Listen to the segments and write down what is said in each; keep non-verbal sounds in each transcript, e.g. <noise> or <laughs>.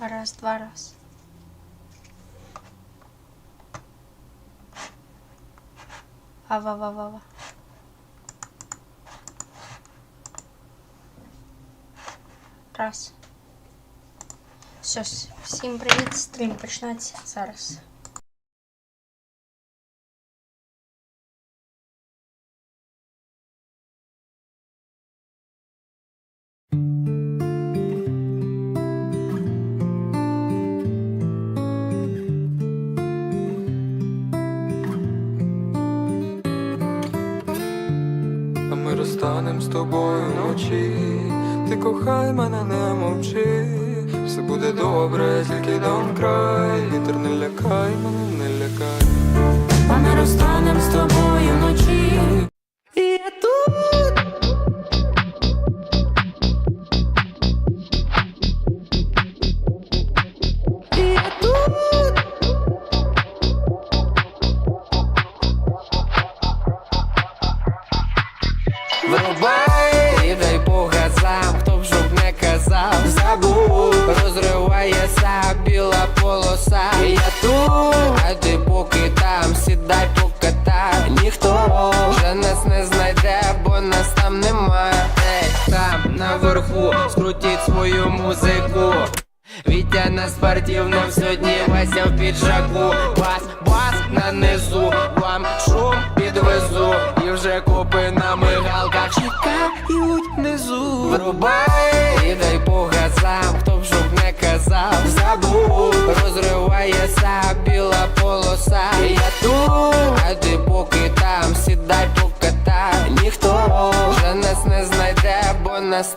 Раз, два, раз. Ава, ава, ава. Раз. Все, всім привіт, стрім почнеться зараз. Розстанем з тобою вночі. Ти кохай мене, не мовчи. Все буде добре, тільки дам край. Вітер не лякай мене, не лякай. А ми розстанем з тобою вночі. І Я тут, а поки там, сідай покатай. Ніхто вже нас не знайде, бо нас там немає. Ей, там наверху, скрутіть свою музику. Вітя на спортивном сьогодні Вася в піджаку Бас, бас на низу, вам шум підвезу І вже копи на мигалках чекають внизу Врубай,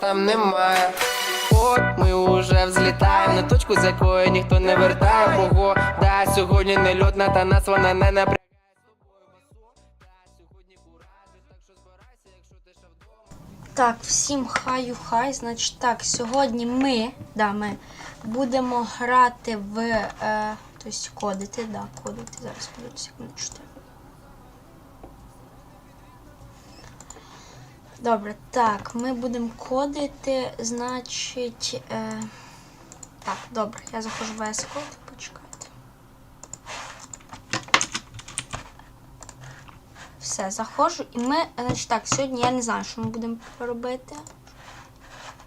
там немає От ми уже взлітаємо на точку, з якої ніхто не вертає Бого, да, сьогодні не льотна, та нас вона не напрягає Сьогодні куражиш, так що збирайся, якщо ти Так, всім хаю хай. Значить так, сьогодні ми, да, ми будемо грати в. Е, тобто кодити, да, кодити. Зараз подивлюся, секундочку. Добре, так, ми будемо кодити, значить. Е, так, добре, я заходжу в Code, почекайте. Все, заходжу, і ми, значить так, сьогодні я не знаю, що ми будемо робити.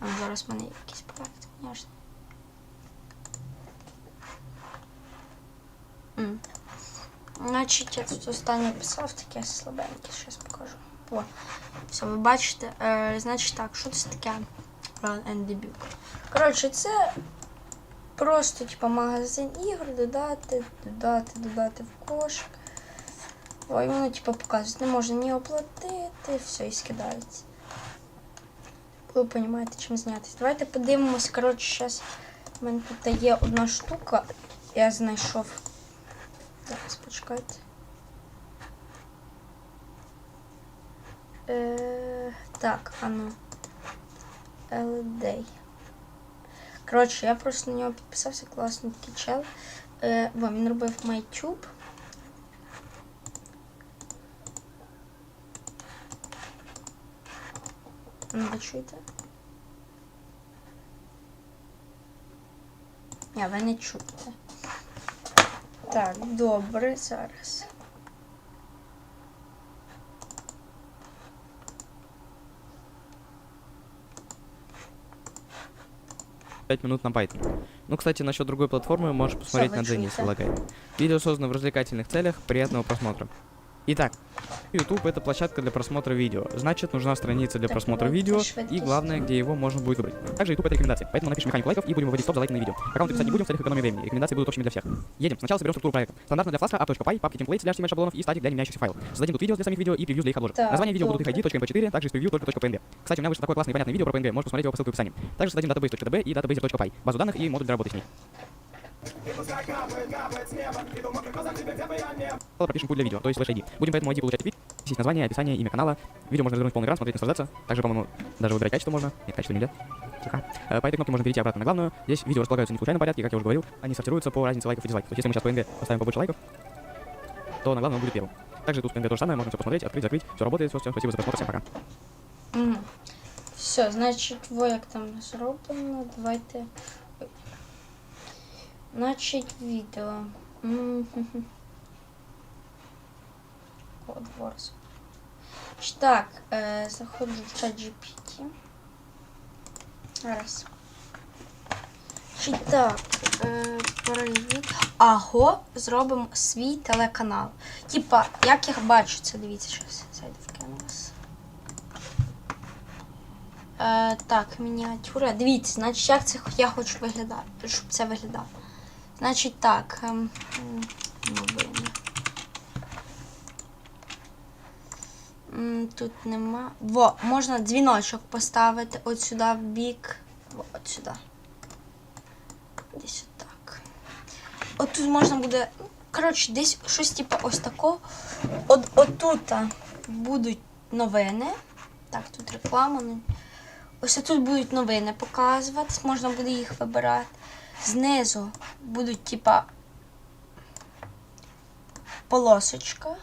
А, зараз в мене якийсь проект, звісно. Значить, я тут останнє писав, таке слабеньке, зараз покажу. О, все, ви бачите. Е, значить так, що це таке? Run and debug. Коротше, це просто типу, магазин ігор, додати, додати, додати в кошик. Ой, воно типу показує, не можна ні оплатити, все, і скидається. Ви розумієте, чим знятися. Давайте подивимось. Коротше, зараз в мене тут є одна штука. Я знайшов. Зараз почекайте. Е, так, а ну. LD. Коротше, я просто на нього підписався, класний такий чел. Е, бо він робив MyTube. Ну, ви чуєте? Ні, ви не чуєте. Так, добре, зараз. Пять минут на Python. Ну, кстати, насчет другой платформы можешь посмотреть вы на Дженни, если чуете? лагает. Видео создано в развлекательных целях, приятного просмотра. Итак, YouTube это площадка для просмотра видео. Значит, нужна страница для просмотра видео и главное, где его можно будет выбрать. Также YouTube это рекомендации, поэтому напишем механику лайков и будем выводить стоп за лайки на видео. Аккаунты писать не будем в целях экономии времени. Рекомендации будут общими для всех. Едем. Сначала соберем структуру проекта. Стандартно для фласка app.py, папки templates для HTML шаблонов и статик для меняющихся файлов. Создадим тут видео для самих видео и превью для их обложек. Так, Название видео будут их добре. ID, .mp4, также из превью только .png. Кстати, у меня вышло такое классное и понятное видео про PNG, можешь посмотреть его по ссылке в описании. Также создадим database.db и databaser.py, базу данных и модуль для работы с ней. Пропишем путь для видео, то есть Flash ID. Будем по этому ID получать вид, здесь название, описание, имя канала. Видео можно развернуть полный экран, смотреть, наслаждаться. Также, по-моему, даже выбирать качество можно. Нет, качество нельзя. Тихо. Э, По этой кнопке можно перейти обратно на главную. Здесь видео располагаются не в случайном порядке, как я уже говорил. Они сортируются по разнице лайков и дизлайков. То есть, если мы сейчас по PNG поставим побольше лайков, то на главном будет первым. Также тут PNG то же самое, можно все посмотреть, открыть, закрыть. Все работает, все, спасибо за просмотр, всем пока. Все, значить, во як там зроблено. Давайте. Значить, відео. М-хм-хм. <laughs> Ворс. Так, е, заходжу в чат GPT. Раз. Чи так, е, привіт. Аго, зробимо свій телеканал. Типа, як я бачу це, дивіться, щось зайду в Canvas. Е, так, мініатюра. Дивіться, значить, як це я хочу виглядати, щоб це виглядало. Значить так. Ем, Тут нема. Во, можна дзвіночок поставити от сюди в бік. Во, от сюди. Десь отак. От тут можна буде. ну, Коротше, десь щось типу ось такого. От, отут будуть новини. Так, тут реклама. Ось тут будуть новини показуватись, можна буде їх вибирати. Знизу будуть, типа, полосочка,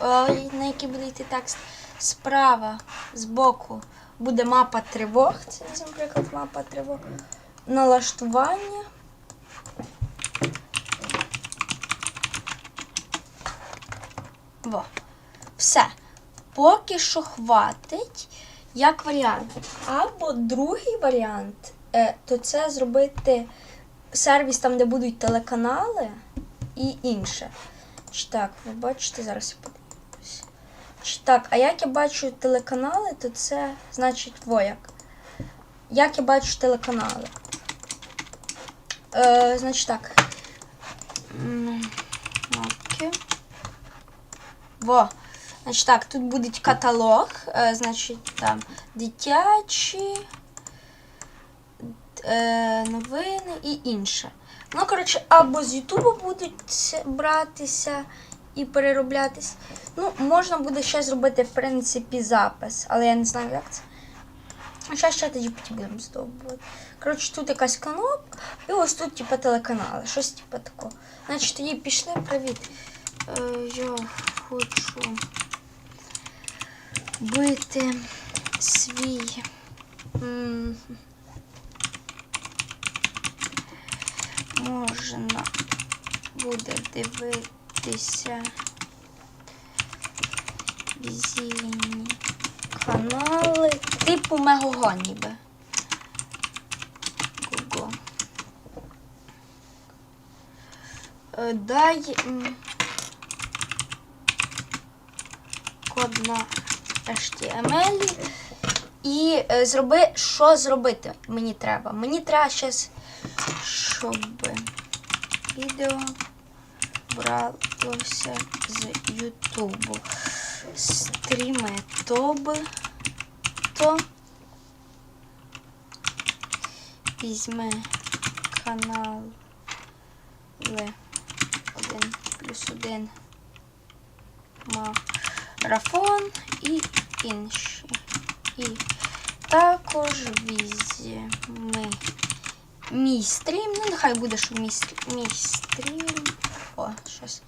е, на якій буде йти текст. Справа, збоку буде мапа тривог. Це, наприклад, мапа тривог. Налаштування. Во. Все. Поки що хватить як варіант. Або другий варіант, е, то це зробити сервіс там, де будуть телеканали і інше. Так, ви бачите, зараз я подивлюсь. Так, а як я бачу телеканали, то це значить двояк. Як я бачу телеканали? Е, значить так. Окей. Во. Значить так, тут буде каталог, е, значить там дитячі е, новини і інше. Ну, коротше, або з Ютубу будуть братися і перероблятись. Ну, можна буде ще зробити, в принципі, запис, але я не знаю, як це. Зараз ще тоді потім будемо здобувати. Коротше, тут якась кнопка, і ось тут, типу, телеканали, щось типу такого. Значить, тоді пішли, привіт. Е, я хочу бити свій. Можна буде дивитися візійні канали типу Мегого ніби. Е, Дай код на HTML і е, зроби, що зробити мені треба. Мені треба зараз, щоб відео бралося з Ютубу. Стріми тоб, то візьми канал один плюс один марафон і інші. І також візьми мій. Ну, нехай буде, що мій. О, щось.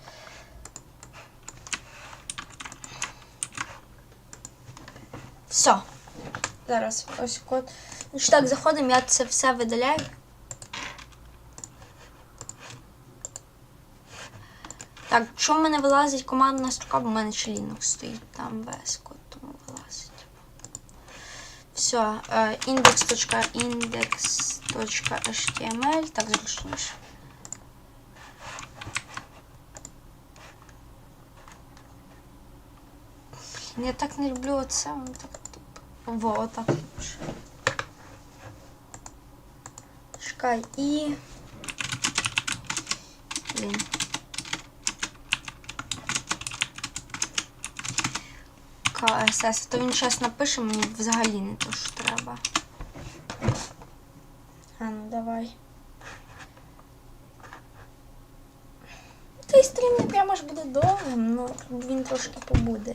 Все. Зараз ось код. Ну, що так, заходимо, я це все видаляю. Так, що в мене вилазить командна строка, бо в мене ще Linux стоїть там весь. Все, е, index.index.html, так зручніше. Блін, Я так не люблю оце, воно так тупо. Во, отак ліпше. Чекай, і. Блін. КСС, то він зараз напише мені взагалі не то, що треба. А ну давай. Цей стрім не прямо ж буде довгим, ну він трошки побуде.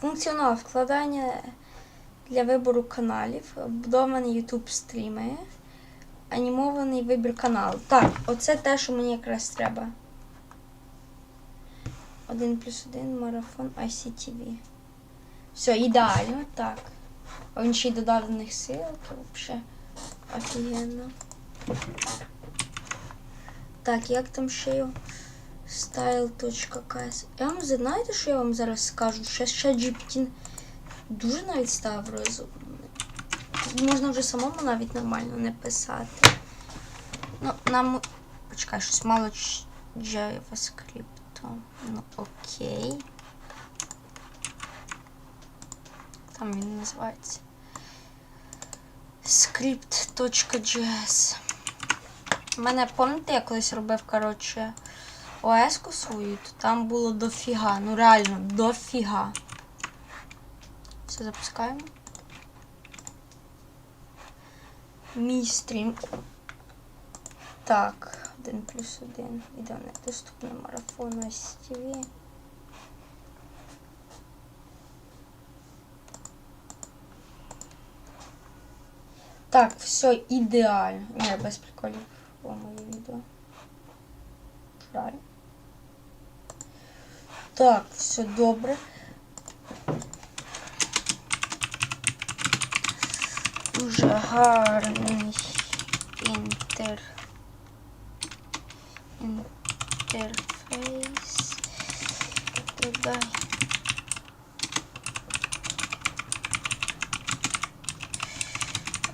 Функціонал вкладання для вибору каналів, вбудований YouTube стріми, анімований вибір каналу. Так, оце те, що мені якраз треба. 1 плюс 1 марафон ICTV. Все, ідеально, так. А він ще й додав до них ссылки, взагалі. Офігенно. Так, як там ще його? Style.ks. Я вам знаєте, що я вам зараз скажу? Ще ще GPT дуже навіть став розумний. Можна вже самому навіть нормально не писати. Ну, нам. Почекай, щось мало JavaScript. Ну, окей. Там він називається. Script.js. У мене, пам'ятаєте, я колись робив, коротше, ОС-ку свою, то там було дофіга. Ну реально, дофіга. Все запускаємо. Мій стрім. Так, 1 плюс 1. Відео недоступне марафон СТВ. Так, все ідеально. Ні, без приколів о моє відео. Жаль. Так, все добре. Дуже гарний інтер... інтерфейс. Додай.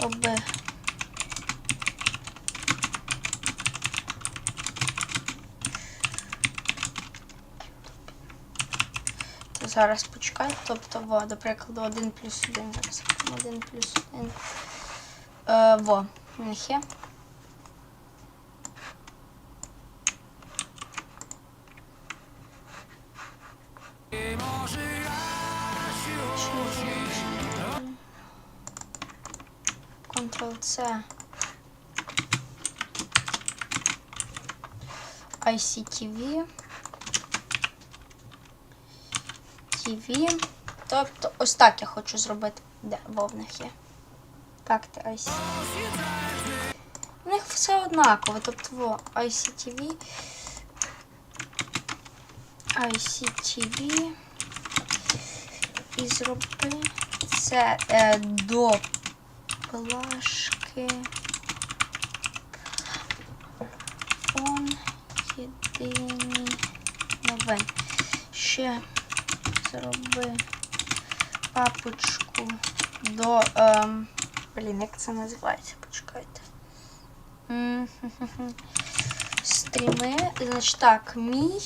ОБ. То зараз почекай. Тобто, во, до прикладу, 1 плюс 1. Зараз 1 плюс 1. Е, во, в них є. Ctrl-C. ICTV. TV. Тобто, ось так я хочу зробити. Де вовних є. Так, ти IC. У них все однаково. Тобто, ICTV. ICTV. І зроби це е, до плашки. Фон єдині новин. Ще зроби папочку до. Ем, блін, як це називається? Почекайте. Стріми. Значить так, мій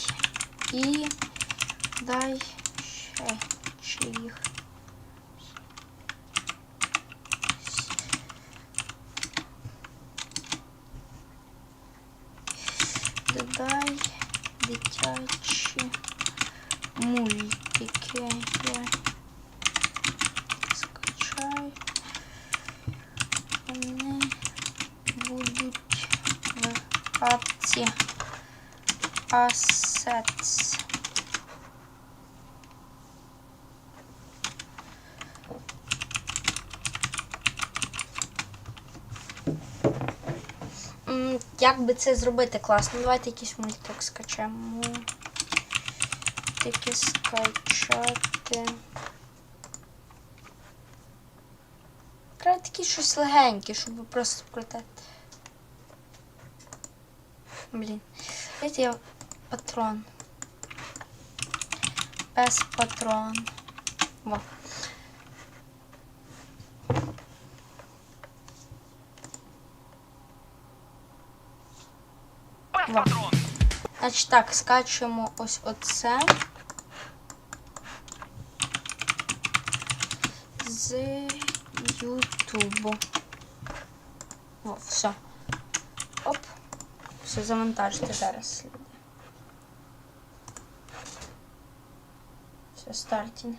і дай ще чиїх. Додай дитячі мультики. Я скачай. Вони будуть в папці Assets. Як би це зробити класно? Давайте якийсь мультик скачаємо. Тільки скачати. Треба такі щось легеньке, щоб просто прокрутити. Блін. Давайте я патрон. Без патрон. Во. Во. Значить так, скачуємо ось оце. З Ютубу. О, все. Оп. Все, завантажити зараз. Все, стартінг.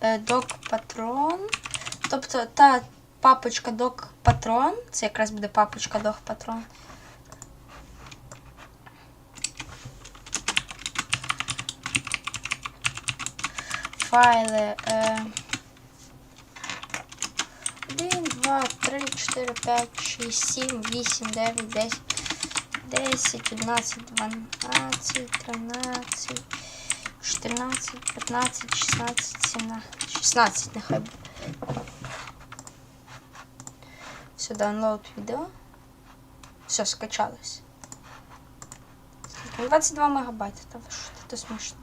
е, док патрон. Тобто та папочка док патрон. Це якраз буде папочка док Файли. Е, два, три, чотири, п'ять, шість, сім, вісім, дев'ять, десять, десять, одинадцять, дванадцять, тринадцять, чотирнадцять, п'ятнадцять, шістнадцять, сімнадцять, шістнадцять нехай буде. Все, download відео. Все, скачалось. 22 мегабайта, та це смішно.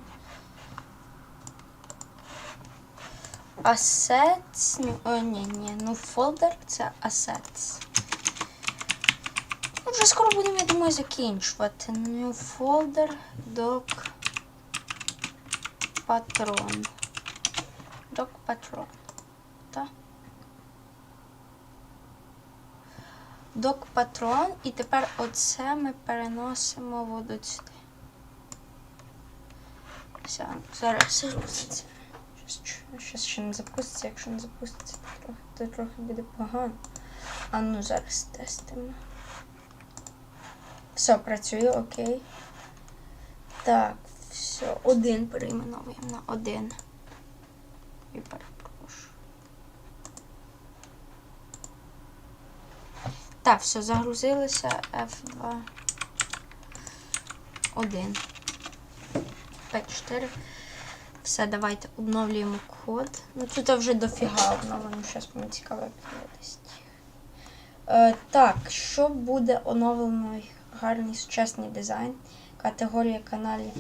Assets, ну, о, ні, ні, ну фолдер це Assets. Вже скоро будемо, я думаю, закінчувати. New folder, doc, patron. Doc patron. Так? Док патрон, і тепер оце ми переносимо воду сюди. Все, зараз запуститься. Щас ще не запуститься, якщо не запуститься, то трохи, то трохи буде погано. А ну зараз тестимо. Все, працює, окей. Так, все, один перейменовуємо на один. І перепрошую. Так, все, загрузилося F2. 1. 5, 4. Все, давайте обновлюємо код. Ну тут вже дофіга обновлено. Зараз мені цікаво, десь. Е, так, що буде оновлено гарний сучасний дизайн, категорія каналів,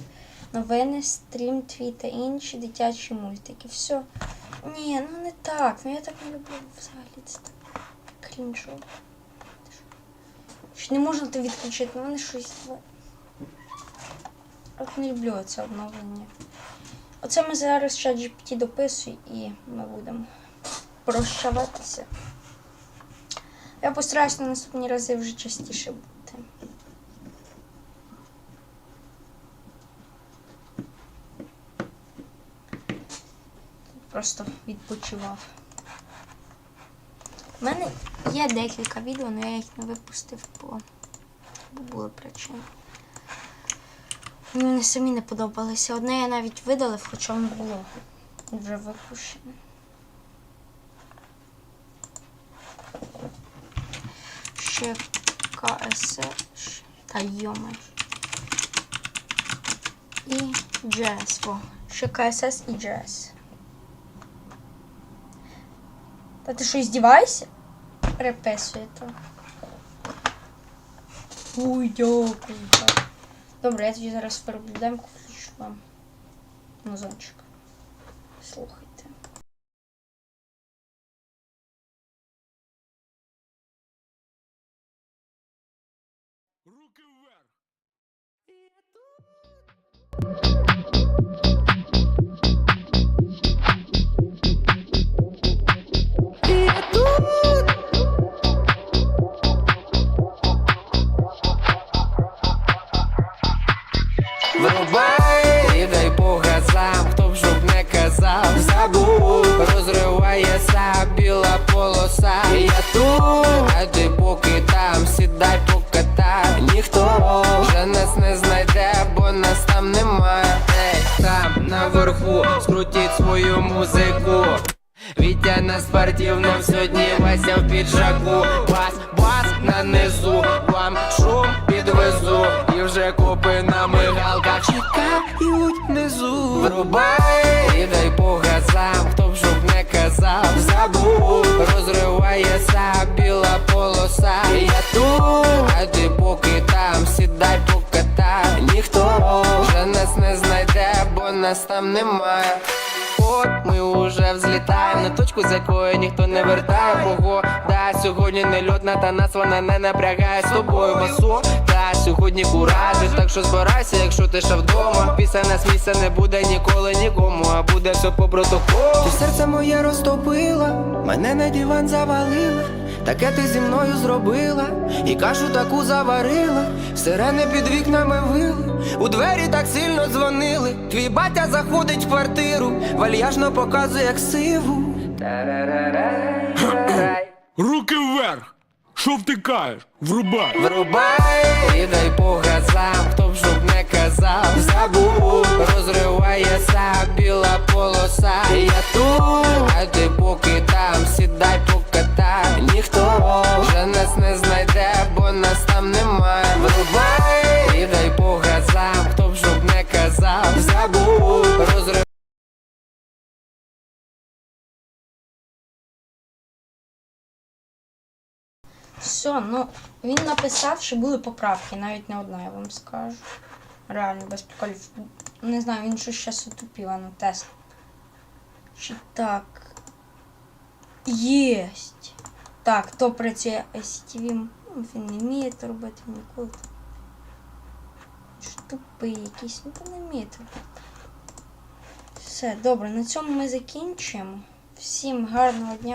новини, стрім, твіт та інші дитячі мультики. Все. Ні, ну не так. Ну я так не люблю взагалі. Це так крінжово. Що не можна то відключити, ну вони щось. От не люблю це обновлення. Оце ми зараз чат GPT дописуємо і ми будемо прощаватися. Я постараюсь на наступні рази вже частіше бути. Просто відпочивав. У мене є декілька відео, але я їх не випустив, бо бо були причини. Мені самі не подобалися. Одне я навіть видалив, хоча воно було вже випущене. Ще КС та йоми. І JS. Во. Ще КСС і JS. Та ти що, здіваєшся? Переписує то. Ой, дякую. Добре, я тоді зараз включу вам музончик. Слухайте. І піджаку Бас, бас на низу, вам шум підвезу. І вже копи на мигалках чекають внизу. Врубай і дай по газам, хто б щоб не казав Забув, розривається біла полоса. Я тут, а ти поки там, сідай покатай Ніхто вже нас не знайде, бо нас там немає От ми уже взлітаємо. На точку, з якої ніхто не вертає. Погода сьогодні не льотна, та нас вона не напрягає з тобою Та сьогодні куражі, так що збирайся, якщо ти ще вдома. Після нас місця не буде ніколи нікому, а буде все по протоколу. Ти серце моє розтопила, мене на диван завалила, таке ти зі мною зробила, і кашу таку заварила, сирени під вікнами вили, у двері так сильно дзвонили. Твій батя заходить в квартиру, вальяжно показує як сиву. Руки вверх! Що втикаєш? Врубай! Врубай, і дай по газам, хто б жоб не казав, забув, розривається біла полоса. Я тут, а ти поки там, сідай по кота. Ніхто вже нас не знайде, бо нас там немає. Все, ну він написав, що були поправки, навіть не одна, я вам скажу. Реально, без приколів. Не знаю, він щось зараз утупив, а ну тест. Чи так. Єсть. Так, то працює. Ну, Він не вміє це робити ніколи. Тупий якийсь, ну то не вміє це робити. Все, добре, на цьому ми закінчуємо. Всім гарного дня.